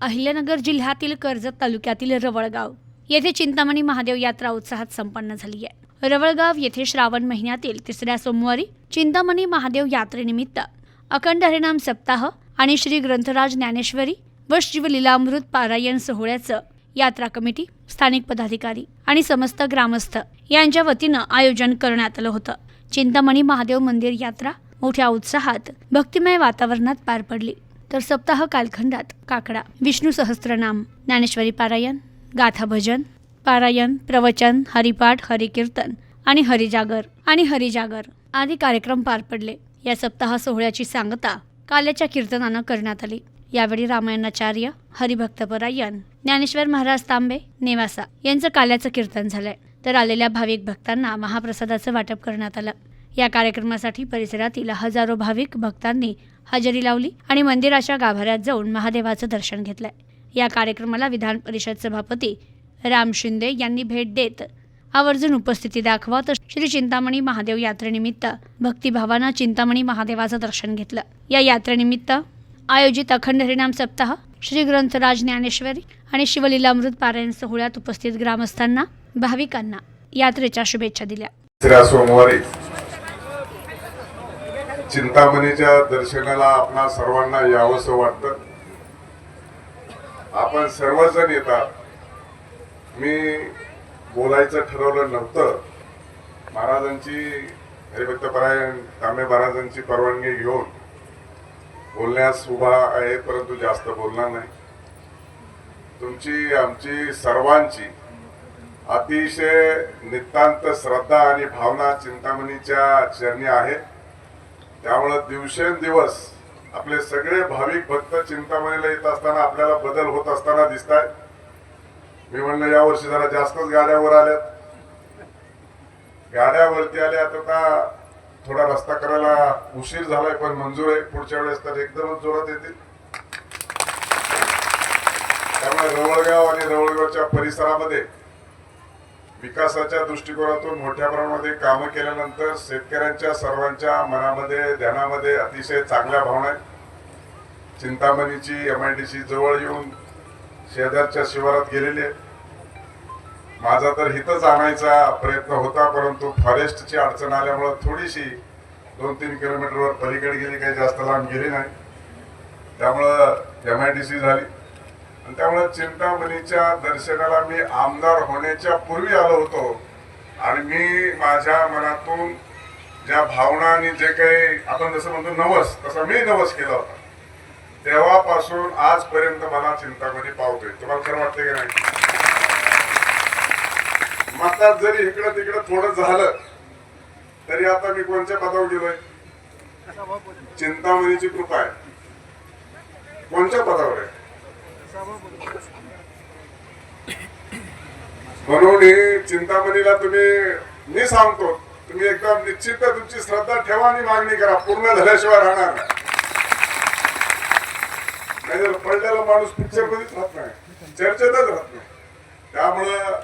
अहिल्यानगर जिल्ह्यातील कर्जत तालुक्यातील रवळगाव येथे चिंतामणी महादेव यात्रा उत्साहात संपन्न झाली आहे. रवळगाव येथे श्रावण महिन्यातील तिसऱ्या सोमवारी चिंतामणी महादेव यात्रेनिमित्त अखंड हरिनाम सप्ताह आणि श्री ग्रंथराज ज्ञानेश्वरी व शिवलीलामृत पारायण सोहळ्याचं यात्रा कमिटी स्थानिक पदाधिकारी आणि समस्त ग्रामस्थ यांच्या वतीनं आयोजन करण्यात आलं होतं. चिंतामणी महादेव मंदिर यात्रा मोठ्या उत्साहात भक्तिमय वातावरणात पार पडली. तर सप्ताह कालखंडात काकडा विष्णू सहस्त्रनाम ज्ञानेश्वरी पारायण गाथा भजन पारायण प्रवचन हरिपाठ हरिकीर्तन आणि हरिजागर आणि हरिजागर आदी कार्यक्रम पार पडले. या सप्ताह सोहळ्याची सांगता काल्याच्या कीर्तनानं करण्यात आली. यावेळी रामायणाचार्य हरिभक्तपरायण ज्ञानेश्वर महाराज तांबे नेवासा यांचं काल्याचं कीर्तन झालंय. तर आलेल्या भाविक भक्तांना महाप्रसादाचं वाटप करण्यात आलं. या कार्यक्रमासाठी परिसरातील हजारो भाविक भक्तांनी हजेरी लावली आणि मंदिराच्या गाभाऱ्यात जाऊन महादेवाचं दर्शन घेतलंय. या कार्यक्रमाला विधान परिषद सभापती राम शिंदे यांनी भेट देत आवर्जून उपस्थिती दाखवत श्री चिंतामणी महादेव यात्रेनिमित्त भक्तिभावानं चिंतामणी महादेवाचं दर्शन घेतलं. या यात्रेनिमित्त आयोजित अखंड हरिनाम सप्ताह श्री ग्रंथराज ज्ञानेश्वरी आणि शिवलीलामृत पारायण सोहळ्यात उपस्थित ग्रामस्थांना भाविकांना यात्रेच्या शुभेच्छा दिल्या. सोमवारी चिंतामणीच्या दर्शनाला आपणा सर्वांना यावंसं वाटतं. आपण सर्वजण येतात. मी बोलायचं ठरवलं नव्हतं. महाराजांची हरिभक्तपरायण तांबे महाराजांची परवानगी घेऊन बोलण्यास उभा आहे परंतु जास्त बोलणार नाही. तुमची आमची सर्वांची अतिशय नितांत श्रद्धा आणि भावना चिंतामणीच्या चरणी आहेत त्यामुळं दिवसेंदिवस आपले सगळे भाविक भक्त चिंतामणीला येत असताना आपल्याला बदल होत असताना दिसत आहेत मी म्हणलं यावर्षी जरा जास्तच गाड्यावर आल्यात. गाड्यावरती आल्या आता थोडा रस्ता करायला उशीर झालाय पण मंजूर आहे. पुढच्या वेळेस तर एकदमच जोरात येतील. त्यामुळे रवळगाव आणि रवळगावच्या परिसरामध्ये विकासाच्या दृष्टिकोनातून मोठ्या प्रमाणामध्ये कामं केल्यानंतर शेतकऱ्यांच्या सर्वांच्या मनामध्ये ध्यानामध्ये अतिशय चांगल्या भावना आहेत. चिंतामणीची एम आय डी सी जवळ येऊन शेजारच्या शिवारात गेलेली आहे माझा तर हितच आणायचा प्रयत्न होता परंतु फॉरेस्टची अडचण आल्यामुळं थोडीशी दोन तीन किलोमीटरवर पलीकडे गेली काही जास्त लांब गेली नाही. त्यामुळं एम आय डी सी झाली. आणि त्यामुळे चिंतामणीच्या दर्शनाला मी आमदार होण्याच्या पूर्वी आलो होतो. आणि मी माझ्या मनातून ज्या भावना आणि जे काही आपण जसं म्हणतो नवस तसा मी नवस केला होता. तेव्हापासून आजपर्यंत मला चिंतामणी पावतोय. तुम्हाला खरं वाटतंय की नाही? मात्र जरी इकडं तिकडं थोडं झालं तरी आता मी कोणत्या पदावर गेलोय? चिंतामणीची कृपा आहे. कोणत्या पदावर आहे? म्हणून ही चिंतामणीला तुम्ही मी सांगतो तुम्ही एकदम निश्चित तुमची श्रद्धा ठेवा आणि मागणी करा. पूर्ण झाल्याशिवाय राहणार नाही. पडलेला माणूस पिक्चर मध्येच राहत नाही. चर्चेतच राहत नाही. त्यामुळं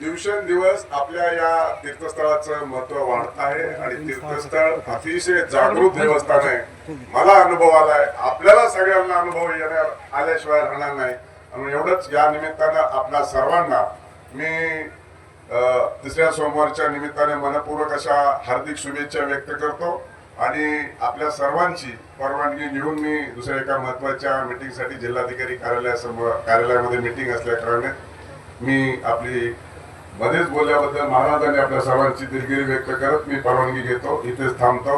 दिवसेंदिवस आपल्या या तीर्थस्थळाचं महत्त्व वाढत आहे आणि तीर्थस्थळ अतिशय जागृत देवस्थान आहे. मला अनुभव आलाय. आपल्याला सगळ्यांना अनुभव येणार आल्याशिवाय राहणार नाही. म्हणून एवढंच या निमित्तानं आपल्या सर्वांना मी अ, तिसऱ्या सोमवारच्या निमित्ताने मनपूर्वक अशा हार्दिक शुभेच्छा व्यक्त करतो. आणि आपल्या सर्वांची परवानगी घेऊन मी दुसऱ्या एका महत्त्वाच्या मिटिंगसाठी जिल्हाधिकारी कार्यालयासमोर कार्यालयामध्ये मिटिंग असल्या कारणाने मी आपली मध्येच बोलल्याबद्दल महाराजांनी आपल्या सर्वांची दिलगिरी व्यक्त करत मी परवानगी घेतो. इथेच थांबतो.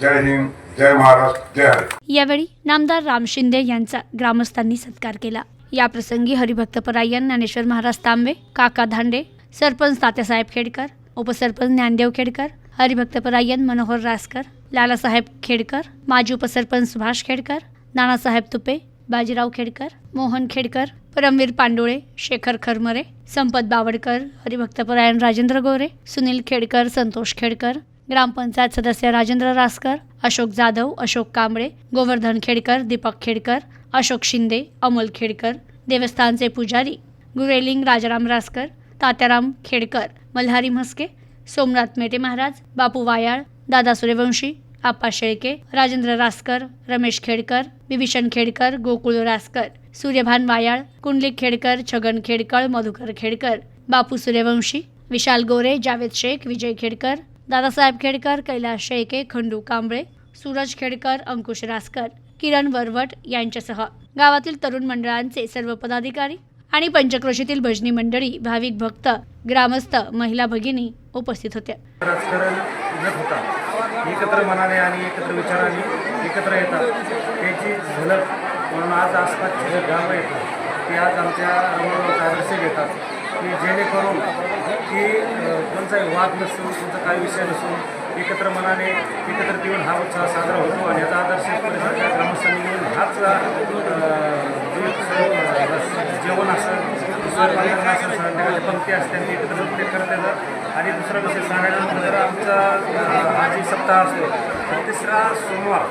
जय हिंद जय महाराष्ट्र जय हरी. यावेळी नामदार राम शिंदे यांचा ग्रामस्थांनी सत्कार केला. या प्रसंगी हरिभक्तपरायण ज्ञानेश्वर महाराज तांबे काका धांडे सरपंच तात्यासाहेब खेडकर उपसरपंच ज्ञानदेव खेडकर हरिभक्तपरायण मनोहर रासकर लालासाहेब खेडकर माजी उपसरपंच सुभाष खेडकर नानासाहेब तुपे बाजीराव खेडकर मोहन खेडकर परमवीर पांडुळे शेखर खरमरे संपत बावडकर हरिभक्तपरायण राजेंद्र गोरे सुनील खेडकर संतोष खेडकर ग्रामपंचायत सदस्य राजेंद्र रासकर अशोक जाधव अशोक कांबळे गोवर्धन खेडकर दीपक खेडकर अशोक शिंदे अमोल खेडकर देवस्थानचे पुजारी गुरेलिंग राजाराम रासकर तात्याराम खेडकर मल्हारी म्हस्के सोमनाथ मेटे महाराज बापू वायाळ दादा सूर्यवंशी आप्पा शेळके राजेंद्र रासकर रमेश खेडकर विभीषण खेडकर गोकुळ रासकर. सूर्यभान वायाळ कुंडलिक खेडकर छगन खेडकर मधुकर खेडकर बापू सूर्यवंशी विशाल गोरे जावेद शेख विजय खेडकर दादासाहेब खेडकर कैलास शेळके खंडू कांबळे सूरज खेडकर अंकुश रासकर किरण वरवट यांच्यासह गावातील तरुण मंडळांचे सर्व पदाधिकारी आणि पंचक्रोशीतील भजनी मंडळी भाविक भक्त ग्रामस्थ महिला भगिनी उपस्थित होत्या. एकत्र मनाने आणि एकत्र विचाराने एकत्र येतात. त्याची झलक म्हणून आज आसपासचे जे गाव आहेत ते आज आमच्या रमणगावचा घेतात. की जेणेकरून की कोणताही वाद नसून कोणता काही विषय नसून एकत्र मनाने एकत्र येऊन हा उत्सव साजरा होतो आणि याचा आदर्श परिसराच्या ग्रामस्थांनी मिळून हाच जेवण असेल स्वयंपाक असेल संध्याकाळची पंक्ती असते आणि एकत्र नृत्य करत येतात. आणि दुसरा विषय सांगायला आमचा हा जी सप्ताह असतो तिसरा सोमवार.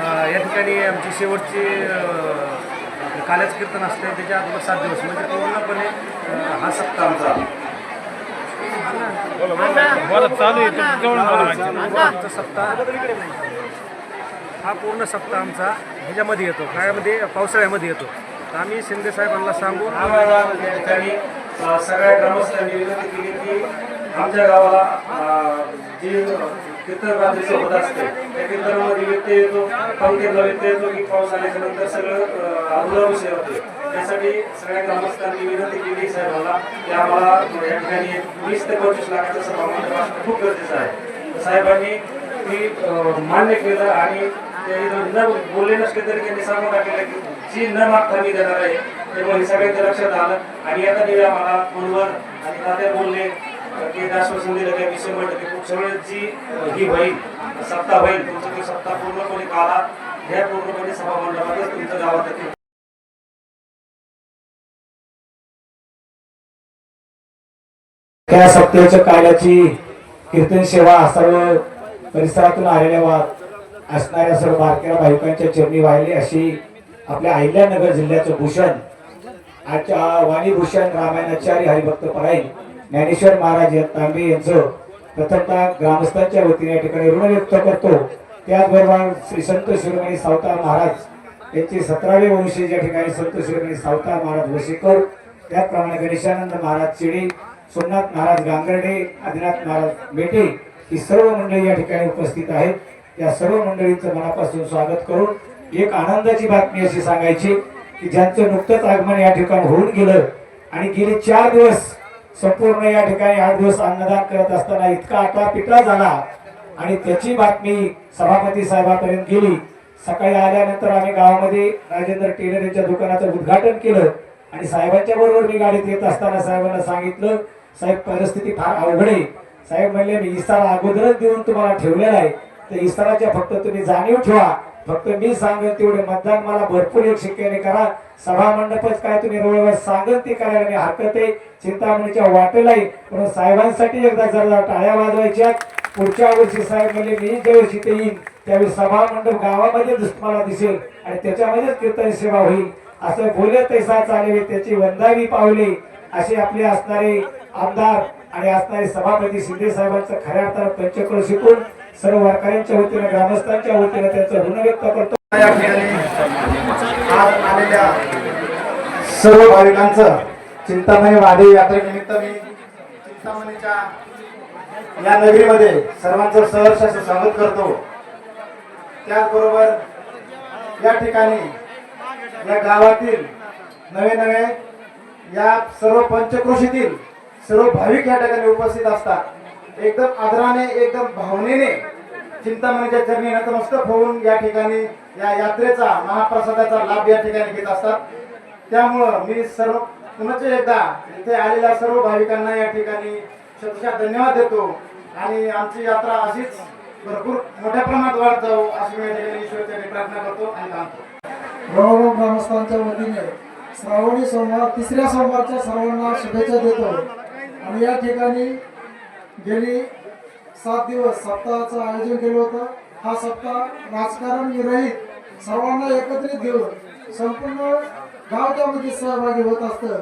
या ठिकाणी आमची शेवटची काल्याचं कीर्तन असते त्याच्या अगोदर सात दिवस. म्हणजे पूर्णपणे हा सप्ताह आमचा. आमचा. सप्ताह. हा पूर्ण सप्ताह आमचा ह्याच्यामध्ये येतो काळामध्ये पावसाळ्यामध्ये येतो. तर आम्ही शिंदे साहेबांना सांगून आम्हाला या ठिकाणी अ, सगळ्या ग्रामस्थांनी विनंती केली की आमच्या गावाला जी कीर्तन रात्रीचं सोबत असते. त्या कीर्तनामध्ये व्यत्यय येतो पंक्तीला व्यत्यय येतो की पाऊस आल्याच्यानंतर सगळं अधुरा विषय होते. त्यासाठी सगळ्या ग्रामस्थांनी विनंती केली साहेबांना की आम्हाला या ठिकाणी वीस ते पंचवीस लाखाचं सभामंडप असणं खूप गरजेचं आहे. साहेबांनी ती मान्य केलं आणि न बोलले नसले तरी त्यांनी सांगून टाकलेलं की जी न मागता मी देणार आहे त्यामुळे हे सगळ्यांच्या लक्षात आलं आणि आता निव्या मला फोनवर आणि तात्या बोलले ते आश्वासन दिलं की विषय म्हणलं की खूप जी ही होईल सत्ता होईल तुमचं ते सप्ताह पूर्णपणे काला ह्या पूर्णपणे सभा मंडळातच तुमच्या गावात येतील. त्या सत्तेच्या कार्याची कीर्तन सेवा सर्व परिसरातून आलेल्या असणाऱ्या सर्व भारतीय भाविकांच्या चरणी वाहिली अशी आपल्या अहिल्यानगर जिल्ह्याचं भूषण आजच्या वाणीभूषण रामायणाचार्य हरिभक्त परायण ज्ञानेश्वर महाराज तांबे यांचं प्रथमतः ग्रामस्थांच्या वतीने या ठिकाणी ऋण व्यक्त करतो. त्याचबरोबर श्री संत शिरोमणी सावता महाराज यांचे सतरावे वंशी या ठिकाणी संत शिरोमणी सावता महाराज वशीकर त्याचप्रमाणे गणेशानंद महाराज चिडी सोमनाथ महाराज गांगर्डे आदिनाथ महाराज मेटे ही सर्व मंडळी या ठिकाणी उपस्थित आहेत. या सर्व मंडळींचं मनापासून स्वागत करून एक आनंदाची बातमी अशी सांगायची की ज्यांचं नुकतंच आगमन या ठिकाणी होऊन गेलं आणि गेले चार दिवस संपूर्ण या ठिकाणी आठ दिवस अन्नदान करत असताना इतका आटा पिटा झाला. आणि त्याची बातमी सभापती साहेबांपर्यंत गेली. सकाळी आल्यानंतर आम्ही गावामध्ये राजेंद्र टेलर यांच्या दुकानाचं उद्घाटन केलं. आणि साहेबांच्या बरोबर मी गाडीत येत असताना साहेबांना सांगितलं साहेब परिस्थिती फार अवघड आहे. साहेब म्हणले मी इस्तारा अगोदरच देऊन तुम्हाला ठेवलेला आहे. तर इस्ताराच्या फक्त तुम्ही जाणीव ठेवा. फक्त मी सांगेन तेवढे मतदान मला भरपूर एक शिक्याने करा. सभा मंडपच काय तुम्ही रोडवर सांगेन ते करायला मी हरकत आहे. चिंतामणीच्या वाटेलाही. पण साहेबांसाठी एकदा जरा टाळ्या वाजवायच्या. पुढच्या वर्षी साहेब म्हणजे मी ज्यावेळेस इथे येईन त्यावेळी सभा मंडप गावामध्ये तुम्हाला दिसेल. आणि त्याच्यामध्येच कीर्तन सेवा होईल. असं बोले तैसा चालवे त्याची वंदावी पावले. असे आपले असणारे आमदार आणि असणारे सभापती शिंदे साहेबांचं खऱ्या अर्थानं पंचक्रोळ शिकून सर्व वारकऱ्यांच्या वतीने ग्रामस्थांच्या वतीने त्यांचं ऋण व्यक्त करतो. या ठिकाणी आज आलेल्या सर्व भाविकांचं चिंतामणी महादेव यात्रेनिमित्त मी चिंतामणीच्या या नगरीमध्ये सर्वांचं सहर्ष असं स्वागत करतो. त्याचबरोबर या ठिकाणी या गावातील नवे नवे या सर्व पंचकृषीतील सर्व भाविक या ठिकाणी उपस्थित असतात. एकदम आदराने एकदम भावनेने चिंतामणीच्या चरणी नतमस्तक होऊन या ठिकाणी या यात्रेचा महाप्रसादाचा लाभ या ठिकाणी घेत असतात. त्यामुळं मी सर्व पुनच एकदा इथे आलेल्या सर्व भाविकांना या ठिकाणी शतशा धन्यवाद देतो. आणि आमची यात्रा अशीच भरपूर मोठ्या प्रमाणात वाढत जाऊ अशी मी या ठिकाणी ईश्वरच्या प्रार्थना करतो आणि थांबतो. रणगाव ग्रामस्थांच्या वतीने श्रावणी सोमवार तिसऱ्या सोमवारच्या सर्वांना शुभेच्छा देतो. आणि या ठिकाणी गेली सात दिवस सप्ताहाचं आयोजन केलं होतं. हा सप्ताह राजकारण विरहित सर्वांना एकत्रित घेऊन संपूर्ण गाव त्यामध्ये सहभागी होत असतं.